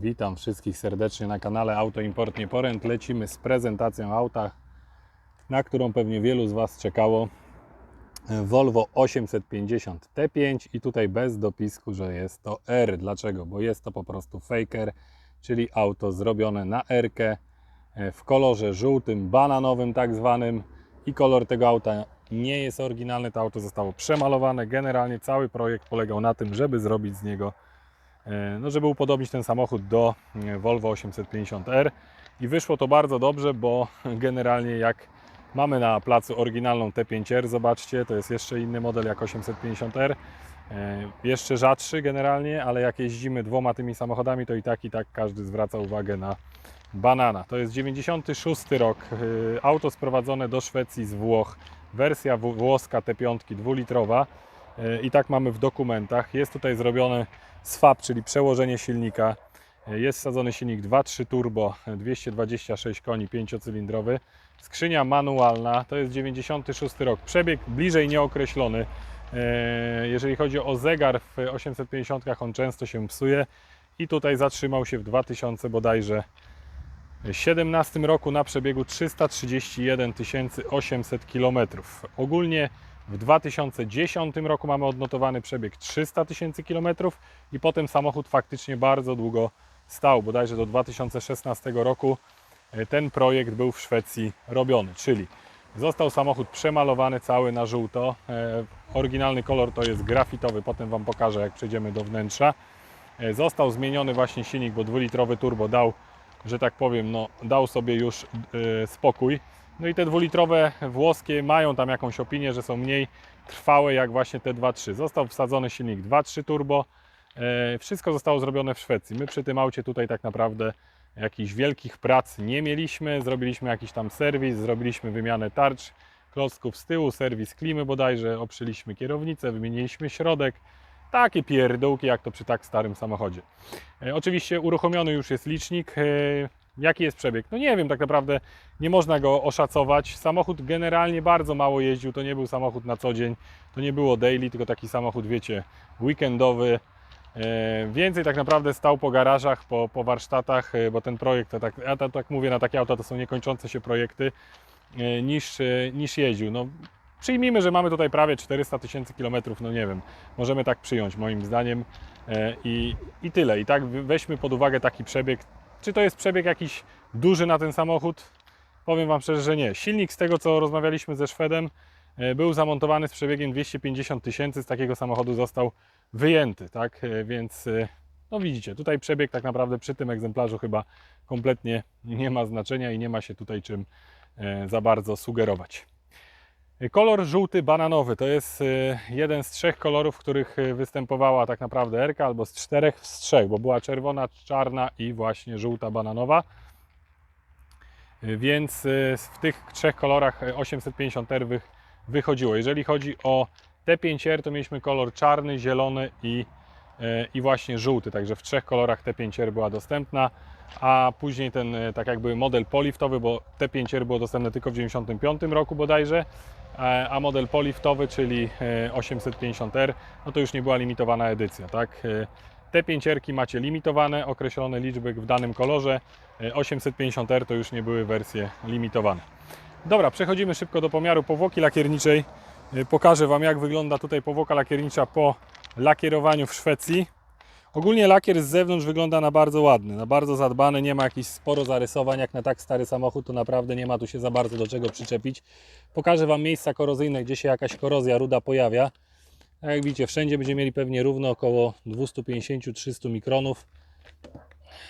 Witam wszystkich serdecznie na kanale Auto Import Nieporęt. Lecimy z prezentacją auta, na którą pewnie wielu z Was czekało. Volvo 850 T5 i tutaj bez dopisku, że jest to R. Dlaczego? Bo jest to po prostu faker, czyli auto zrobione na R w kolorze żółtym, bananowym tak zwanym i kolor tego auta nie jest oryginalny, to auto zostało przemalowane. Generalnie cały projekt polegał na tym, żeby zrobić z niego E, no żeby upodobnić ten samochód do e, Volvo 850R i wyszło to bardzo dobrze, bo generalnie jak mamy na placu oryginalną T5R, zobaczcie, to jest jeszcze inny model jak 850R, e, jeszcze rzadszy generalnie, ale jak jeździmy dwoma tymi samochodami, to i tak i tak każdy zwraca uwagę na banana. To jest 96 rok, auto sprowadzone do Szwecji z Włoch, wersja włoska T5 dwulitrowa i tak mamy w dokumentach. Jest tutaj zrobione SFAP, czyli przełożenie silnika. Jest wsadzony silnik 2.3 turbo, 226 koni, 5-cylindrowy. Skrzynia manualna, to jest 96 rok. Przebieg bliżej nieokreślony. E, jeżeli chodzi o zegar w 850 on często się psuje i tutaj zatrzymał się w 2000 bodajże 17 roku na przebiegu 331 800 km. Ogólnie w 2010 roku mamy odnotowany przebieg 300 tysięcy kilometrów i potem samochód faktycznie bardzo długo stał, bodajże do 2016 roku e, ten projekt był w Szwecji robiony, czyli został samochód przemalowany cały na żółto. E, oryginalny kolor to jest grafitowy, potem Wam pokażę jak przejdziemy do wnętrza. E, został zmieniony właśnie silnik, bo dwulitrowy turbo dał, że tak powiem, no, dał sobie już spokój no i te dwulitrowe włoskie mają tam jakąś opinię, że są mniej trwałe jak właśnie te 2.3. Został wsadzony silnik 2.3 turbo. E, wszystko zostało zrobione w Szwecji. My przy tym aucie tutaj tak naprawdę jakichś wielkich prac nie mieliśmy. Zrobiliśmy jakiś tam serwis, zrobiliśmy wymianę tarcz, klocków z tyłu, serwis klimy bodajże, oprzyliśmy kierownicę, wymieniliśmy środek. Takie pierdółki jak to przy tak starym samochodzie. E, oczywiście uruchomiony już jest licznik. Jaki jest przebieg? No nie wiem, tak naprawdę nie można go oszacować. Samochód generalnie bardzo mało jeździł, to nie był samochód na co dzień, to nie było daily, tylko taki samochód, wiecie, weekendowy. E, więcej tak naprawdę stał po garażach, po, po warsztatach, e, bo ten projekt, tak, ja to, tak mówię, na takie auta to są niekończące się projekty, e, niż, niż jeździł. No, przyjmijmy, że mamy tutaj prawie 400 tysięcy kilometrów, no nie wiem, możemy tak przyjąć moim zdaniem i, i tyle. I tak weźmy pod uwagę taki przebieg, czy to jest przebieg jakiś duży na ten samochód? Powiem Wam szczerze, że nie. Silnik z tego, co rozmawialiśmy ze Szwedem, e, był zamontowany z przebiegiem 250 tysięcy. Z takiego samochodu został wyjęty, tak? E, więc e, no widzicie, tutaj przebieg tak naprawdę przy tym egzemplarzu chyba kompletnie nie ma znaczenia i nie ma się tutaj czym za bardzo sugerować. Kolor żółty bananowy to jest jeden z trzech kolorów, w których występowała tak naprawdę Erka, albo z czterech z trzech, bo była czerwona, czarna i właśnie żółta bananowa. Więc w tych trzech kolorach 850R wychodziło. Jeżeli chodzi o T5R, to mieliśmy kolor czarny, zielony i, i właśnie żółty. Także w trzech kolorach T5R była dostępna a później ten tak jakby model poliftowy, bo T5R było dostępne tylko w 1995 roku bodajże, a model poliftowy, czyli 850R, e, no to już nie była limitowana edycja, tak? E, te 5 macie limitowane, określone liczby w danym kolorze, 850R to już nie były wersje limitowane. Dobra, przechodzimy szybko do pomiaru powłoki lakierniczej. Pokażę Wam jak wygląda tutaj powłoka lakiernicza po lakierowaniu w Szwecji. Ogólnie lakier z zewnątrz wygląda na bardzo ładny, na bardzo zadbany, nie ma jakichś sporo zarysowań, jak na tak stary samochód to naprawdę nie ma tu się za bardzo do czego przyczepić. Pokażę Wam miejsca korozyjne, gdzie się jakaś korozja ruda pojawia. Jak widzicie, wszędzie będziemy mieli pewnie równo około 250-300 mikronów.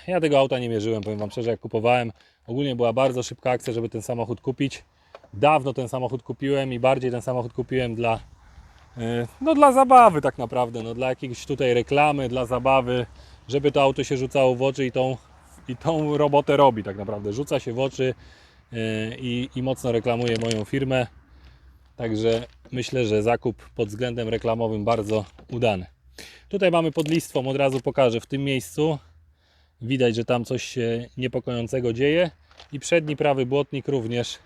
Ja tego auta nie mierzyłem, powiem Wam szczerze, jak kupowałem. Ogólnie była bardzo szybka akcja, żeby ten samochód kupić. Dawno ten samochód kupiłem i bardziej ten samochód kupiłem dla no dla zabawy tak naprawdę, no dla jakiejś tutaj reklamy, dla zabawy, żeby to auto się rzucało w oczy i tą, i tą robotę robi tak naprawdę. Rzuca się w oczy e, i, i mocno reklamuje moją firmę. Także myślę, że zakup pod względem reklamowym bardzo udany. Tutaj mamy pod listwą, od razu pokażę w tym miejscu. Widać, że tam coś się niepokojącego dzieje. I przedni prawy błotnik również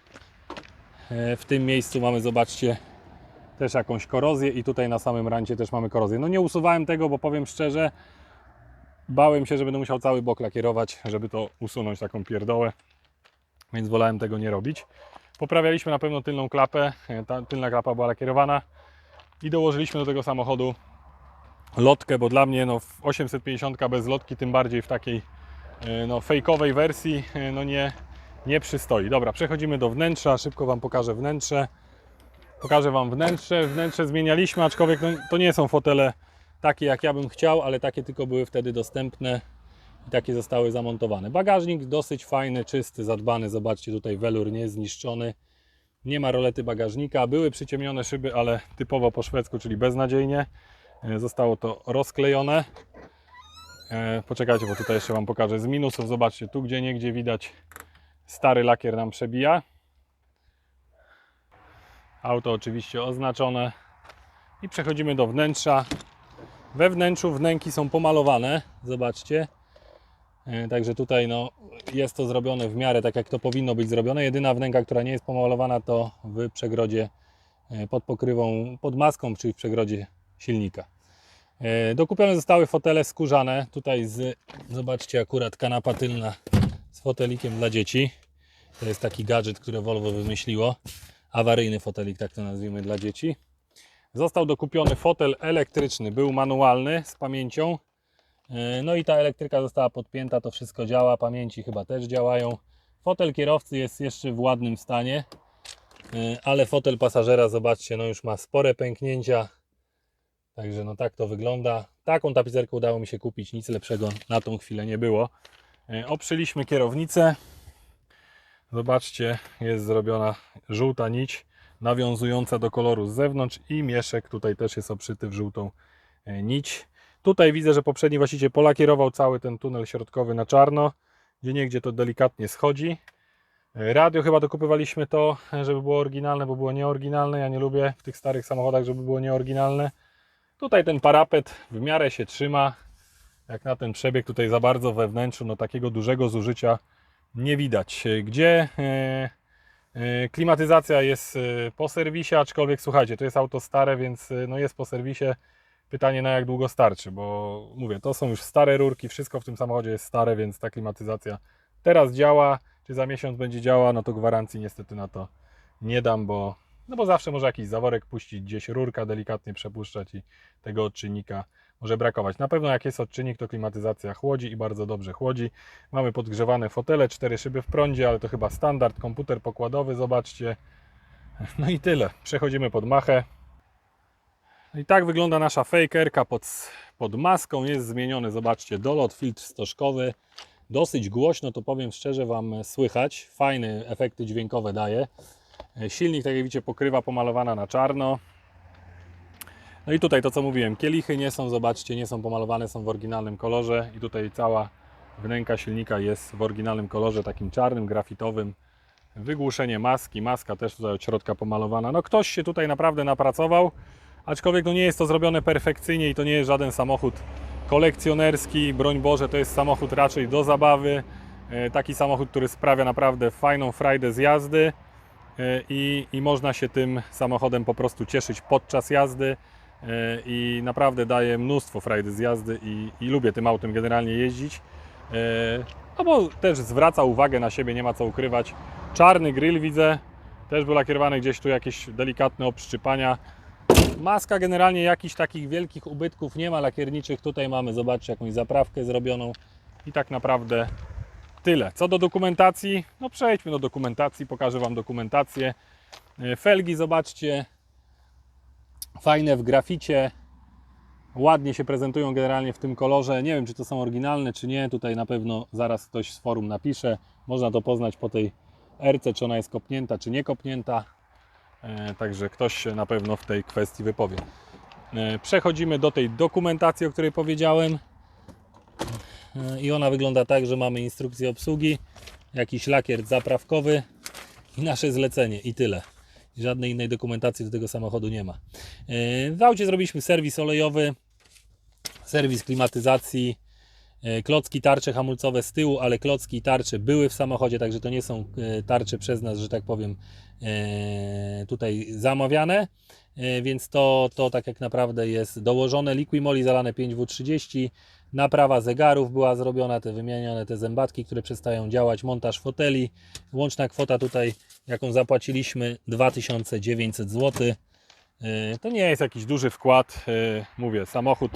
e, w tym miejscu mamy, zobaczcie, też jakąś korozję i tutaj na samym rancie też mamy korozję. No nie usuwałem tego, bo powiem szczerze, bałem się, że będę musiał cały bok lakierować, żeby to usunąć taką pierdołę, więc wolałem tego nie robić. Poprawialiśmy na pewno tylną klapę, e, ta tylna klapa była lakierowana i dołożyliśmy do tego samochodu lotkę, bo dla mnie no, w 850 bez lotki, tym bardziej w takiej e, no, fejkowej wersji, e, no nie, nie przystoi. Dobra, przechodzimy do wnętrza, szybko Wam pokażę wnętrze. Pokażę Wam wnętrze. Wnętrze zmienialiśmy, aczkolwiek no, to nie są fotele takie jak ja bym chciał, ale takie tylko były wtedy dostępne i takie zostały zamontowane. Bagażnik dosyć fajny, czysty, zadbany. Zobaczcie tutaj welur nie zniszczony. Nie ma rolety bagażnika. Były przyciemnione szyby, ale typowo po szwedzku, czyli beznadziejnie. E, Zostało to rozklejone. E, Poczekajcie, bo tutaj jeszcze Wam pokażę z minusów. Zobaczcie, tu gdzie niegdzie widać stary lakier nam przebija. Auto oczywiście oznaczone. I przechodzimy do wnętrza. We wnętrzu wnęki są pomalowane. Zobaczcie. E, Także tutaj no, jest to zrobione w miarę tak, jak to powinno być zrobione. Jedyna wnęka, która nie jest pomalowana, to w przegrodzie e, pod pokrywą, pod maską, czyli w przegrodzie silnika. E, Dokupione zostały fotele skórzane. Tutaj z, zobaczcie, akurat kanapa tylna z fotelikiem dla dzieci. To jest taki gadżet, który Volvo wymyśliło. Awaryjny fotelik, tak to nazwijmy, dla dzieci. Został dokupiony fotel elektryczny, był manualny z pamięcią. E, No i ta elektryka została podpięta, to wszystko działa, pamięci chyba też działają. Fotel kierowcy jest jeszcze w ładnym stanie, e, ale fotel pasażera, zobaczcie, no już ma spore pęknięcia. Także no tak to wygląda. Taką tapicerkę udało mi się kupić, nic lepszego na tą chwilę nie było. E, Oprzyliśmy kierownicę. Zobaczcie, jest zrobiona żółta nić nawiązująca do koloru z zewnątrz i mieszek tutaj też jest obszyty w żółtą e, nić. Tutaj widzę, że poprzedni właściciel polakierował cały ten tunel środkowy na czarno, gdzie niegdzie to delikatnie schodzi. E, Radio chyba dokupywaliśmy to, e, żeby było oryginalne, bo było nieoryginalne. Ja nie lubię w tych starych samochodach, żeby było nieoryginalne. Tutaj ten parapet w miarę się trzyma. Jak na ten przebieg tutaj za bardzo we wnętrzu, no takiego dużego zużycia nie widać. Gdzie e, e, klimatyzacja jest e, po serwisie, aczkolwiek słuchajcie, to jest auto stare, więc no jest po serwisie. Pytanie na jak długo starczy, bo mówię, to są już stare rurki, wszystko w tym samochodzie jest stare, więc ta klimatyzacja teraz działa. Czy za miesiąc będzie działała, no to gwarancji niestety na to nie dam, bo, no bo zawsze może jakiś zaworek puścić, gdzieś rurka delikatnie przepuszczać i tego odczynnika może brakować. Na pewno jak jest odczynnik, to klimatyzacja chłodzi i bardzo dobrze chłodzi. Mamy podgrzewane fotele, cztery szyby w prądzie, ale to chyba standard, komputer pokładowy, zobaczcie. No i tyle. Przechodzimy pod machę. No I tak wygląda nasza fakerka pod, pod maską. Jest zmieniony, zobaczcie, dolot, filtr stożkowy. Dosyć głośno, to powiem szczerze Wam słychać. Fajne efekty dźwiękowe daje. Silnik, tak jak widzicie, pokrywa pomalowana na czarno. No i tutaj to co mówiłem, kielichy nie są, zobaczcie, nie są pomalowane, są w oryginalnym kolorze i tutaj cała wnęka silnika jest w oryginalnym kolorze, takim czarnym, grafitowym. Wygłuszenie maski, maska też tutaj od środka pomalowana. No ktoś się tutaj naprawdę napracował, aczkolwiek no nie jest to zrobione perfekcyjnie i to nie jest żaden samochód kolekcjonerski, broń Boże, to jest samochód raczej do zabawy. E, Taki samochód, który sprawia naprawdę fajną frajdę z jazdy e, i, i można się tym samochodem po prostu cieszyć podczas jazdy i naprawdę daje mnóstwo frajdy z jazdy i, i lubię tym autem generalnie jeździć. E, No bo też zwraca uwagę na siebie, nie ma co ukrywać. Czarny grill widzę, też był lakierowany gdzieś tu jakieś delikatne obszczypania. Maska generalnie jakichś takich wielkich ubytków nie ma lakierniczych. Tutaj mamy, zobaczcie, jakąś zaprawkę zrobioną i tak naprawdę tyle. Co do dokumentacji, no przejdźmy do dokumentacji, pokażę Wam dokumentację. E, Felgi, zobaczcie, fajne w graficie, ładnie się prezentują generalnie w tym kolorze. Nie wiem, czy to są oryginalne, czy nie. Tutaj na pewno zaraz ktoś z forum napisze. Można to poznać po tej RC, czy ona jest kopnięta, czy nie kopnięta. E, Także ktoś się na pewno w tej kwestii wypowie. E, Przechodzimy do tej dokumentacji, o której powiedziałem. E, I ona wygląda tak, że mamy instrukcję obsługi, jakiś lakier zaprawkowy i nasze zlecenie i tyle. Żadnej innej dokumentacji do tego samochodu nie ma. E, W aucie zrobiliśmy serwis olejowy, serwis klimatyzacji, e, klocki, tarcze hamulcowe z tyłu, ale klocki i tarcze były w samochodzie, także to nie są e, tarcze przez nas, że tak powiem, tutaj zamawiane, więc to, to tak jak naprawdę jest dołożone. Liquimoli zalane 5W30, Naprawa zegarów była zrobiona, te wymienione te zębatki, które przestają działać, montaż foteli. Łączna kwota tutaj, jaką zapłaciliśmy, 2900 zł. Yy, To nie jest jakiś duży wkład. Yy, Mówię, samochód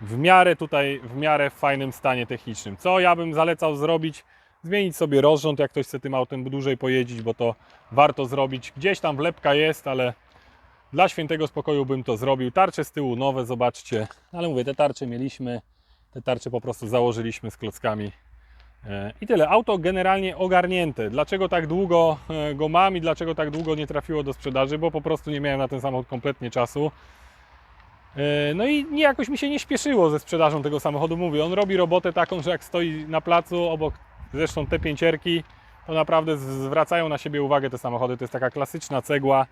w miarę tutaj, w miarę w fajnym stanie technicznym. Co ja bym zalecał zrobić? Zmienić sobie rozrząd, jak ktoś chce tym autem dłużej pojeździć, bo to warto zrobić. Gdzieś tam wlepka jest, ale dla świętego spokoju bym to zrobił. Tarcze z tyłu nowe, zobaczcie. Ale mówię, te tarcze mieliśmy. Te tarcze po prostu założyliśmy z klockami. E, I tyle. Auto generalnie ogarnięte. Dlaczego tak długo e, go mam i dlaczego tak długo nie trafiło do sprzedaży? Bo po prostu nie miałem na ten samochód kompletnie czasu. E, No i jakoś mi się nie śpieszyło ze sprzedażą tego samochodu. Mówię, on robi robotę taką, że jak stoi na placu obok zresztą te pięcierki, to naprawdę zwracają na siebie uwagę te samochody. To jest taka klasyczna cegła,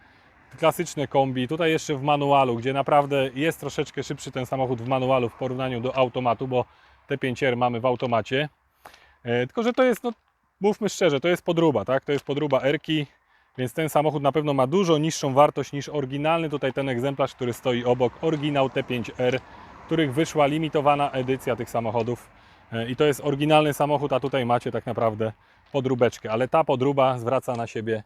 klasyczne kombi. Tutaj jeszcze w manualu, gdzie naprawdę jest troszeczkę szybszy ten samochód w manualu w porównaniu do automatu, bo te 5R mamy w automacie. E, Tylko, że to jest, no, mówmy szczerze, to jest podróba, tak? To jest podróba Erki, więc ten samochód na pewno ma dużo niższą wartość niż oryginalny. Tutaj ten egzemplarz, który stoi obok, oryginał T5R, których wyszła limitowana edycja tych samochodów. E, I to jest oryginalny samochód, a tutaj macie tak naprawdę podróbeczkę, ale ta podróba zwraca na siebie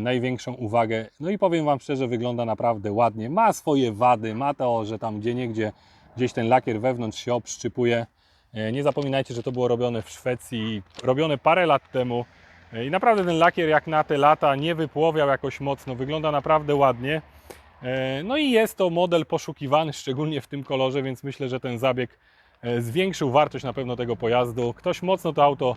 największą uwagę. No i powiem Wam szczerze, wygląda naprawdę ładnie. Ma swoje wady, ma to, że tam gdzie niegdzie gdzieś ten lakier wewnątrz się obszczypuje. E, Nie zapominajcie, że to było robione w Szwecji, robione parę lat temu. E, I naprawdę ten lakier jak na te lata nie wypłowiał jakoś mocno, wygląda naprawdę ładnie. E, No i jest to model poszukiwany, szczególnie w tym kolorze, więc myślę, że ten zabieg e, zwiększył wartość na pewno tego pojazdu. Ktoś mocno to auto e,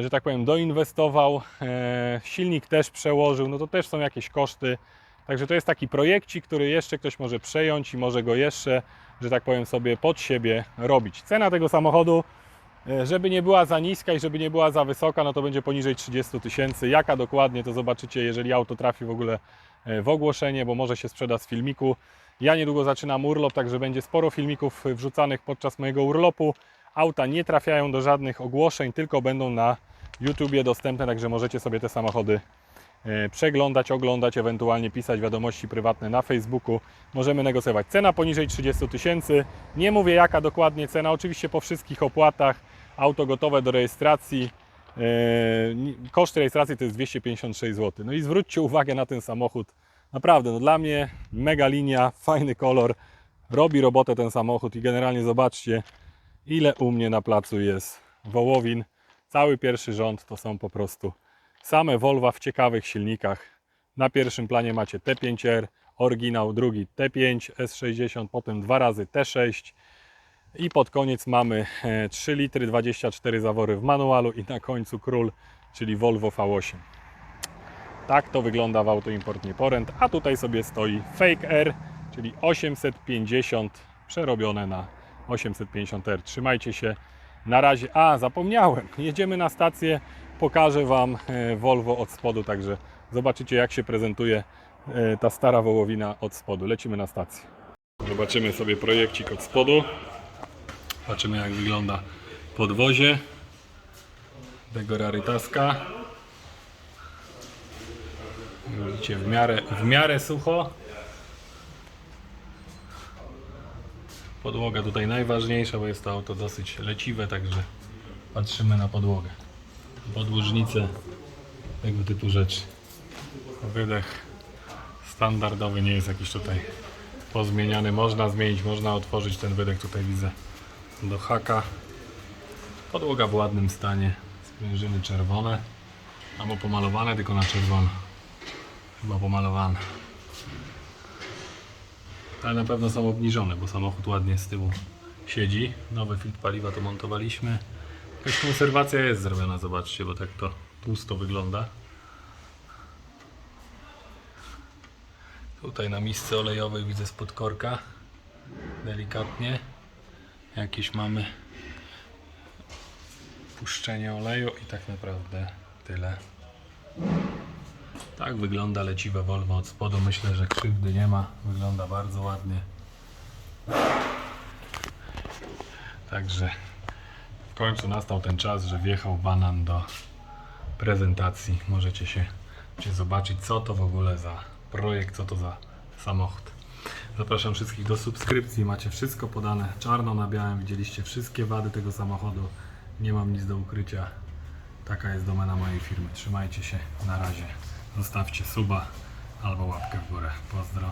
że tak powiem, doinwestował, e, silnik też przełożył, no to też są jakieś koszty. Także to jest taki projekcik, który jeszcze ktoś może przejąć i może go jeszcze, że tak powiem, sobie pod siebie robić. Cena tego samochodu, e, żeby nie była za niska i żeby nie była za wysoka, no to będzie poniżej 30 tysięcy. Jaka dokładnie, to zobaczycie, jeżeli auto trafi w ogóle e, w ogłoszenie, bo może się sprzeda z filmiku. Ja niedługo zaczynam urlop, także będzie sporo filmików wrzucanych podczas mojego urlopu. Auta nie trafiają do żadnych ogłoszeń, tylko będą na YouTubie dostępne, także możecie sobie te samochody e, przeglądać, oglądać, ewentualnie pisać wiadomości prywatne na Facebooku. Możemy negocjować. Cena poniżej 30 tysięcy. Nie mówię jaka dokładnie cena, oczywiście po wszystkich opłatach. Auto gotowe do rejestracji. E, Koszt rejestracji to jest 256 zł. No i zwróćcie uwagę na ten samochód. Naprawdę, no dla mnie mega linia, fajny kolor. Robi robotę ten samochód i generalnie zobaczcie, ile u mnie na placu jest wołowin. Cały pierwszy rząd to są po prostu same Volvo w ciekawych silnikach. Na pierwszym planie macie T5R, oryginał, drugi T5, S60, potem dwa razy T6 i pod koniec mamy e, 3 litry 24 zawory w manualu i na końcu król, czyli Volvo V8. Tak to wygląda w autoimport Nieporęt, a tutaj sobie stoi Fake R, czyli 850 przerobione na 850R. Trzymajcie się. Na razie. A, zapomniałem. Jedziemy na stację. Pokażę Wam e, Volvo od spodu, także zobaczycie jak się prezentuje e, ta stara wołowina od spodu. Lecimy na stację. Zobaczymy sobie projekcik od spodu. Zobaczymy jak wygląda podwozie tego Rarytaska. Widzicie, w miarę, w miarę sucho. Podłoga tutaj najważniejsza, bo jest to auto dosyć leciwe, także patrzymy na podłogę. Podłużnice, tego typu rzeczy. Wydech standardowy nie jest jakiś tutaj pozmieniany. Można zmienić, można otworzyć ten wydech tutaj widzę do haka. Podłoga w ładnym stanie. Sprężyny czerwone. Albo pomalowane, tylko na czerwono. Chyba pomalowane. Ale na pewno są obniżone, bo samochód ładnie z tyłu siedzi. Nowy filtr paliwa to montowaliśmy. Jakaś konserwacja jest zrobiona, zobaczcie, bo tak to tłusto wygląda. Tutaj na misce olejowej widzę spod korka. Delikatnie. Jakieś mamy puszczenie oleju i tak naprawdę tyle. Tak wygląda leciwe Volvo od spodu. Myślę, że krzywdy nie ma. Wygląda bardzo ładnie. Także w końcu nastał ten czas, że wjechał banan do prezentacji. Możecie się możecie zobaczyć, co to w ogóle za projekt, co to za samochód. Zapraszam wszystkich do subskrypcji. Macie wszystko podane czarno na białym. Widzieliście wszystkie wady tego samochodu. Nie mam nic do ukrycia. Taka jest domena mojej firmy. Trzymajcie się. Na razie. Zostawcie suba albo łapkę w górę. Pozdro.